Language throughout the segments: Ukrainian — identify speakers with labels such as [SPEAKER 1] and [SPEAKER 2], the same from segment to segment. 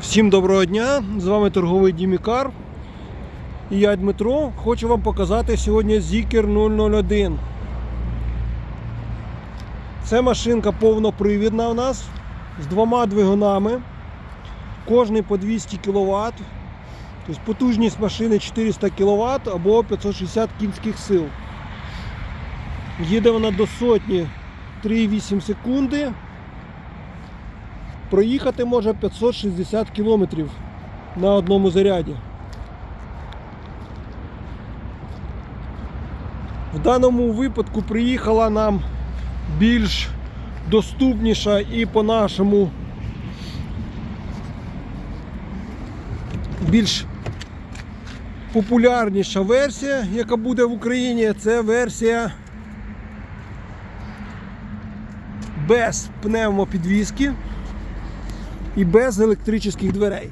[SPEAKER 1] Всім доброго дня! З вами торговий Дімікар. І я Дмитро. Хочу вам показати сьогодні Zikr 001. Це машинка повнопривідна у нас з двома двигунами. Кожний по 200 кВт. Тобто потужність машини 400 кВт або 560 кінських сил. Їде вона до сотні 3,8 секунди. Проїхати може 560 кілометрів на одному заряді. В даному випадку приїхала нам більш доступніша і по нашому більш популярніша версія, яка буде в Україні, це версія без пневмопідвіски і без електричних дверей.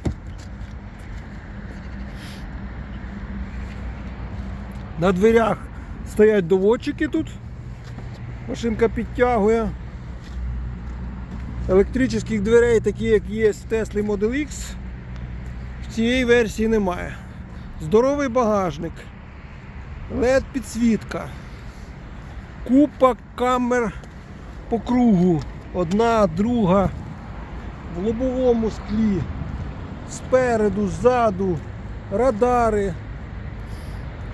[SPEAKER 1] На дверях стоять доводчики тут. Машинка підтягує. Електричних дверей, такі як є в Tesla Model X, в цієї версії немає. Здоровий багажник, LED підсвітка, купа камер по кругу. Одна, друга, в лобовому склі, спереду, ззаду, радари,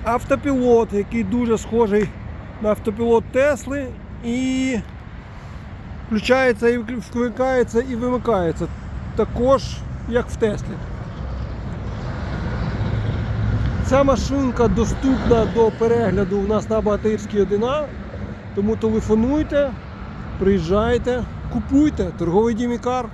[SPEAKER 1] автопілот, який дуже схожий на автопілот Тесли і включається і вмикається і вимикається. Також як в Теслі. Ця машинка доступна до перегляду у нас на Батирській 1А, тому телефонуйте, приїжджайте, купуйте торговий дімікар.